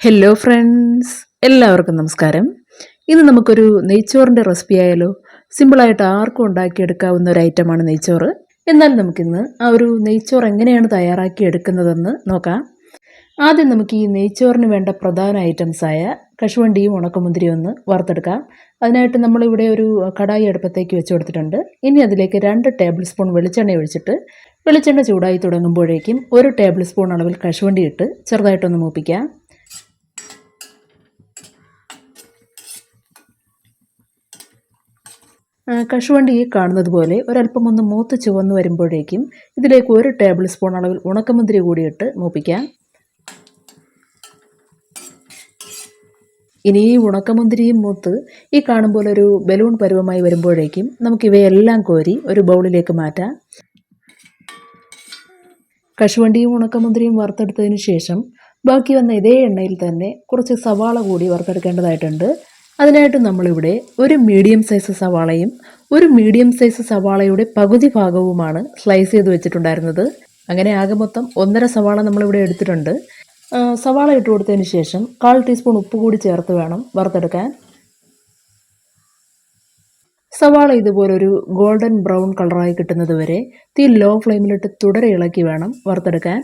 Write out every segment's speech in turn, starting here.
Hello friends എല്ലാവർക്കും നമസ്കാരം. ഇന്ന് നമുക്കൊരു നെയ്ച്ചോറിന്റെ റെസിപ്പി ആയാലോ സിമ്പിളായിട്ട് ആർക്കും ഉണ്ടാക്കിയെടുക്കാവുന്ന ഒരു ഐറ്റമാണ് നെയ്ച്ചോറ്. എന്നാൽ നമുക്കിന്ന് ആ ഒരു നെയ്ച്ചോറ് എങ്ങനെയാണ് തയ്യാറാക്കി എടുക്കുന്നതെന്ന് നോക്കാം. ആദ്യം നമുക്ക് ഈ നെയ്ച്ചോറിന് വേണ്ട പ്രധാന ഐറ്റംസായ കശുവണ്ടിയും ഉണക്കമുന്തിരിയും ഒന്ന് വറുത്തെടുക്കാം. അതിനായിട്ട് നമ്മളിവിടെ ഒരു കടായി അടുപ്പത്തേക്ക് വെച്ച് കൊടുത്തിട്ടുണ്ട്. ഇനി അതിലേക്ക് രണ്ട് ടേബിൾ സ്പൂൺ വെളിച്ചെണ്ണ ഒഴിച്ചിട്ട് വെളിച്ചെണ്ണ ചൂടായി തുടങ്ങുമ്പോഴേക്കും ഒരു ടേബിൾ സ്പൂൺ അളവിൽ കശുവണ്ടി ഇട്ട് ചെറുതായിട്ടൊന്ന് മൂപ്പിക്കാം ആ, കശുവണ്ടി ഈ കാണുന്നത് പോലെ ഒരല്പം ഒന്ന് മൂത്ത് ചുവന്ന് വരുമ്പോഴേക്കും ഇതിലേക്ക് ഒരു ടേബിൾ സ്പൂൺ അളവിൽ ഉണക്കമുന്തിരി കൂടിയിട്ട് മൂപ്പിക്കാം. ഇനി ഈ ഉണക്കമുന്തിരിയും മൂത്ത് ഈ കാണും പോലെ ഒരു ബലൂൺ പരുവമായി വരുമ്പോഴേക്കും നമുക്കിവയെല്ലാം കോരി ഒരു ബൗളിലേക്ക് മാറ്റാം. കശുവണ്ടിയും ഉണക്കമുന്തിരിയും വറുത്തെടുത്തതിന് ശേഷം ബാക്കി വന്ന ഇതേ എണ്ണയിൽ തന്നെ കുറച്ച് സവാള കൂടി വറുത്തെടുക്കേണ്ടതായിട്ടുണ്ട്. അതിനായിട്ട് നമ്മളിവിടെ ഒരു മീഡിയം സൈസ് സവാളയും ഒരു മീഡിയം സൈസ് സവാളയുടെ പകുതി ഭാഗവുമാണ് സ്ലൈസ് ചെയ്ത് വെച്ചിട്ടുണ്ടായിരുന്നത്. അങ്ങനെ ആകെ മൊത്തം ഒന്നര സവാള നമ്മളിവിടെ എടുത്തിട്ടുണ്ട്. സവാള ഇട്ട് കൊടുത്തതിന് ശേഷം കാൽ ടീസ്പൂൺ ഉപ്പ് കൂടി ചേർത്ത് വേണം വറുത്തെടുക്കാൻ. സവാള ഇതുപോലെ ഒരു ഗോൾഡൻ ബ്രൗൺ കളറായി കിട്ടുന്നത് വരെ തീ ലോ ഫ്ലെയിമിലിട്ട് തുടരെ ഇളക്കി വേണം വറുത്തെടുക്കാൻ.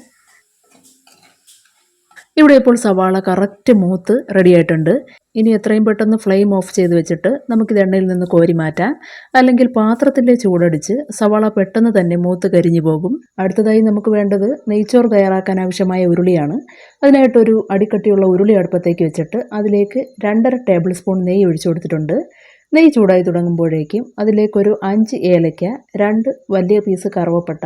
ഇവിടെ ഇപ്പോൾ സവാള കറക്റ്റ് മൂത്ത് റെഡി ആയിട്ടുണ്ട്. ഇനി എത്രയും പെട്ടെന്ന് ഫ്ലെയിം ഓഫ് ചെയ്ത് വെച്ചിട്ട് നമുക്കിത് എണ്ണയിൽ നിന്ന് കോരി മാറ്റാം. അല്ലെങ്കിൽ പാത്രത്തിന്റെ ചൂടടിച്ച് സവാള പെട്ടെന്ന് തന്നെ മൂത്ത് കരിഞ്ഞു പോകും. അടുത്തതായി നമുക്ക് വേണ്ടത് നെയ്ച്ചോർ തയ്യാറാക്കാൻ ആവശ്യമായ ഉരുളിയാണ്. അതിനായിട്ടൊരു അടിക്കട്ടിയുള്ള ഉരുളി അടുപ്പത്തേക്ക് വെച്ചിട്ട് അതിലേക്ക് രണ്ടര ടേബിൾ സ്പൂൺ നെയ്യ് ഒഴിച്ചു കൊടുത്തിട്ടുണ്ട്. നെയ്യ് ചൂടായി തുടങ്ങുമ്പോഴേക്കും അതിലേക്കൊരു അഞ്ച് ഏലയ്ക്ക രണ്ട് വലിയ പീസ് കറുവപ്പട്ട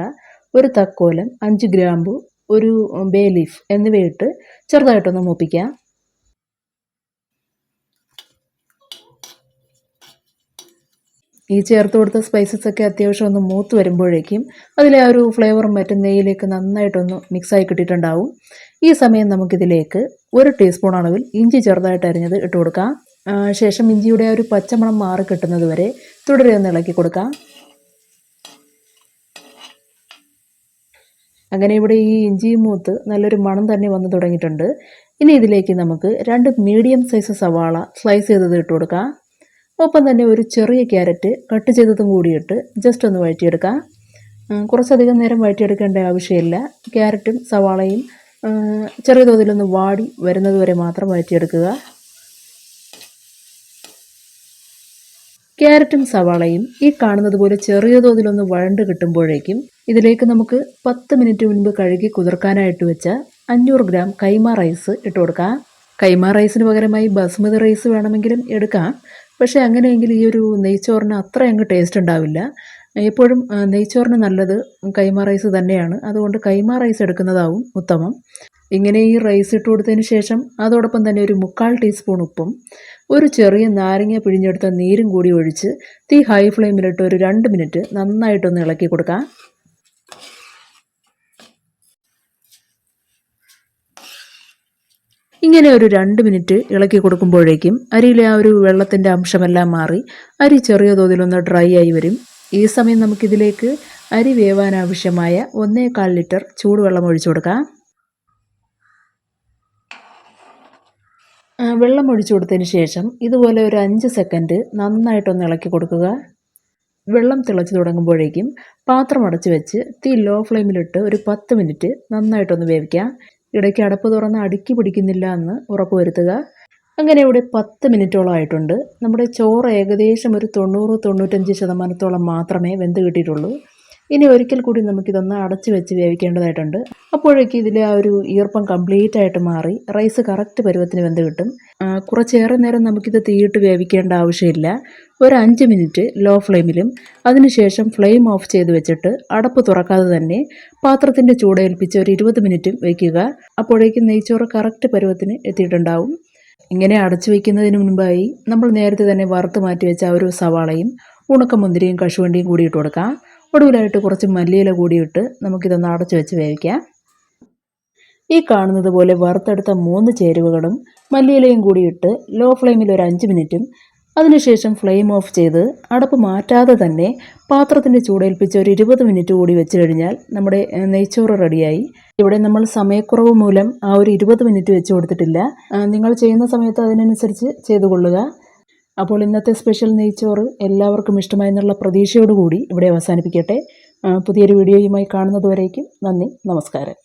ഒരു തക്കോലം അഞ്ച് ഗ്രാമ്പു ഒരു ബേ ലീഫ് എന്നിവയിട്ട് ചെറുതായിട്ടൊന്ന് മൂപ്പിക്കാം. ഈ ചേർത്ത് കൊടുത്ത സ്പൈസസ് ഒക്കെ അത്യാവശ്യം ഒന്ന് മൂത്ത് വരുമ്പോഴേക്കും അതിലെ ആ ഒരു ഫ്ലേവറും മറ്റും നെയ്യിലേക്ക് നന്നായിട്ടൊന്ന് മിക്സായി കിട്ടിയിട്ടുണ്ടാവും. ഈ സമയം നമുക്കിതിലേക്ക് ഒരു ടീസ്പൂൺ അളവിൽ ഇഞ്ചി ചെറുതായിട്ട് അരിഞ്ഞത് ഇട്ട് കൊടുക്കാം. ശേഷം ഇഞ്ചിയുടെ ആ ഒരു പച്ചമണം മാറി കിട്ടുന്നത് വരെ തുടരെ ഒന്ന് ഇളക്കി കൊടുക്കാം. അങ്ങനെ ഇവിടെ ഈ ഇഞ്ചിയും മൂത്ത് നല്ലൊരു മണം തന്നെ വന്ന് തുടങ്ങിയിട്ടുണ്ട്. ഇനി ഇതിലേക്ക് നമുക്ക് രണ്ട് മീഡിയം സൈസ് സവാള സ്ലൈസ് ചെയ്തത് ഇട്ട് കൊടുക്കാം. ഒപ്പം തന്നെ ഒരു ചെറിയ ക്യാരറ്റ് കട്ട് ചെയ്തതും കൂടിയിട്ട് ജസ്റ്റ് ഒന്ന് വഴറ്റിയെടുക്കാം. കുറച്ചധികം നേരം വഴറ്റിയെടുക്കേണ്ട ആവശ്യമില്ല. ക്യാരറ്റും സവാളയും ചെറിയ തോതിലൊന്ന് വാടി വരുന്നത് വരെ മാത്രം വഴറ്റിയെടുക്കുക. ക്യാരറ്റും സവാളയും ഈ കാണുന്നത് പോലെ ചെറിയ തോതിലൊന്ന് വഴണ്ട് കിട്ടുമ്പോഴേക്കും ഇതിലേക്ക് നമുക്ക് പത്ത് മിനിറ്റ് മുൻപ് കഴുകി കുതിർക്കാനായിട്ട് വെച്ച അഞ്ഞൂറ് ഗ്രാം കൈമ റൈസ് ഇട്ട് കൊടുക്കാം. കൈമ റൈസിന് പകരമായി ബസ്മതി റൈസ് വേണമെങ്കിലും എടുക്കാം. പക്ഷേ അങ്ങനെയെങ്കിൽ ഈ ഒരു നെയ്ച്ചോറിന് അത്ര അങ്ങ് ടേസ്റ്റ് ഉണ്ടാവില്ല. എപ്പോഴും നെയ്ച്ചോറിന് നല്ലത് കൈമ റൈസ് തന്നെയാണ്. അതുകൊണ്ട് കൈമ റൈസ് എടുക്കുന്നതാവും ഉത്തമം. ഇങ്ങനെ ഈ റൈസ് ഇട്ട് കൊടുത്തതിന് ശേഷം അതോടൊപ്പം തന്നെ ഒരു മുക്കാൽ ടീസ്പൂൺ ഉപ്പും ഒരു ചെറിയ നാരങ്ങ പിഴിഞ്ഞെടുത്ത നീരും കൂടി ഒഴിച്ച് തീ ഹൈ ഫ്ലെയിമിലിട്ട് ഒരു രണ്ട് മിനിറ്റ് നന്നായിട്ടൊന്ന് ഇളക്കി കൊടുക്കാം. ഇങ്ങനെ ഒരു രണ്ട് മിനിറ്റ് ഇളക്കി കൊടുക്കുമ്പോഴേക്കും അരിയിലെ ആ ഒരു വെള്ളത്തിന്റെ അംശമെല്ലാം മാറി. അരി ചെറിയ തോതിലൊന്ന് ഡ്രൈ ആയി വരും. ഈ സമയം നമുക്കിതിലേക്ക് അരി വേവാൻ ആവശ്യമായ ഒന്നേകാൽ ലിറ്റർ ചൂടുവെള്ളം ഒഴിച്ചു കൊടുക്കാം. വെള്ളം ഒഴിച്ചു കൊടുത്തതിന് ശേഷം ഇതുപോലെ ഒരു അഞ്ച് സെക്കൻഡ് നന്നായിട്ടൊന്ന് ഇളക്കി കൊടുക്കുക. വെള്ളം തിളച്ച് തുടങ്ങുമ്പോഴേക്കും പാത്രം അടച്ചു വെച്ച് തീ ലോ ഫ്ലെയിമിലിട്ട് ഒരു പത്ത് മിനിറ്റ് നന്നായിട്ടൊന്ന് വേവിക്കാം. ഇടയ്ക്ക് അടപ്പ് തുറന്ന് അടുക്കി പിടിക്കുന്നില്ല എന്ന് ഉറപ്പുവരുത്തുക അങ്ങനെ ഇവിടെ പത്ത് മിനിറ്റോളം ആയിട്ടുണ്ട്. നമ്മുടെ ചോറ് ഏകദേശം ഒരു തൊണ്ണൂറ് തൊണ്ണൂറ്റഞ്ച് ശതമാനത്തോളം മാത്രമേ വെന്ത് കിട്ടിയിട്ടുള്ളൂ. ഇനി ഒരിക്കൽ കൂടി നമുക്കിതൊന്ന് അടച്ച് വെച്ച് വേവിക്കേണ്ടതായിട്ടുണ്ട്. അപ്പോഴേക്ക് ഇതിലെ ആ ഒരു ഈർപ്പം കംപ്ലീറ്റ് ആയിട്ട് മാറി. റൈസ് കറക്റ്റ് പരുവത്തിന് വെന്ത് കിട്ടും. കുറച്ചേറെ നേരം നമുക്കിത് തീയിട്ട് വേവിക്കേണ്ട ആവശ്യമില്ല. ഒരു അഞ്ച് മിനിറ്റ് ലോ ഫ്ലെയിമിലും അതിനുശേഷം ഫ്ലെയിം ഓഫ് ചെയ്ത് വെച്ചിട്ട് അടപ്പ് തുറക്കാതെ തന്നെ പാത്രത്തിന്റെ ചൂടേൽപ്പിച്ച് ഒരു ഇരുപത് മിനിറ്റും വയ്ക്കുക അപ്പോഴേക്കും നെയ്ച്ചോറ് കറക്റ്റ് പരുവത്തിന് എത്തിയിട്ടുണ്ടാവും. ഇങ്ങനെ അടച്ചു വയ്ക്കുന്നതിന് മുൻപായി നമ്മൾ നേരത്തെ തന്നെ വറുത്ത് മാറ്റി വെച്ച ഒരു സവാളയും ഉണക്കമുന്തിരിയും കശുവണ്ടിയും കൂടി ഇട്ട് കൊടുക്കാം. ഒടുവിലായിട്ട് കുറച്ച് മല്ലിയില കൂടിയിട്ട് നമുക്കിതൊന്ന് അടച്ചു വെച്ച് വേവിക്കാം. ഈ കാണുന്നത് പോലെ വറുത്തെടുത്ത മൂന്ന് ചേരുവകളും മല്ലിയിലയും കൂടിയിട്ട് ലോ ഫ്ലെയിമിൽ ഒരു അഞ്ച് മിനിറ്റും അതിനുശേഷം ഫ്ലെയിം ഓഫ് ചെയ്ത് അടപ്പ് മാറ്റാതെ തന്നെ പാത്രത്തിന്റെ ചൂടേൽപ്പിച്ച് ഒരു ഇരുപത് മിനിറ്റ് കൂടി വെച്ച് കഴിഞ്ഞാൽ നമ്മുടെ നെയ്ച്ചോറ് റെഡിയായി. ഇവിടെ നമ്മൾ സമയക്കുറവ് മൂലം ആ ഒരു ഇരുപത് മിനിറ്റ് വെച്ച് കൊടുത്തിട്ടില്ല. നിങ്ങൾ ചെയ്യുന്ന സമയത്ത് അതിനനുസരിച്ച് ചെയ്തു കൊള്ളുക. അപ്പോൾ ഇന്നത്തെ സ്പെഷ്യൽ നെയ്ച്ചോറ് എല്ലാവർക്കും ഇഷ്ടമായെന്നുള്ള പ്രതീക്ഷയോടുകൂടി ഇവിടെ അവസാനിപ്പിക്കട്ടെ. പുതിയൊരു വീഡിയോയുമായി കാണുന്നതുവരേക്കും നന്ദി നമസ്കാരം.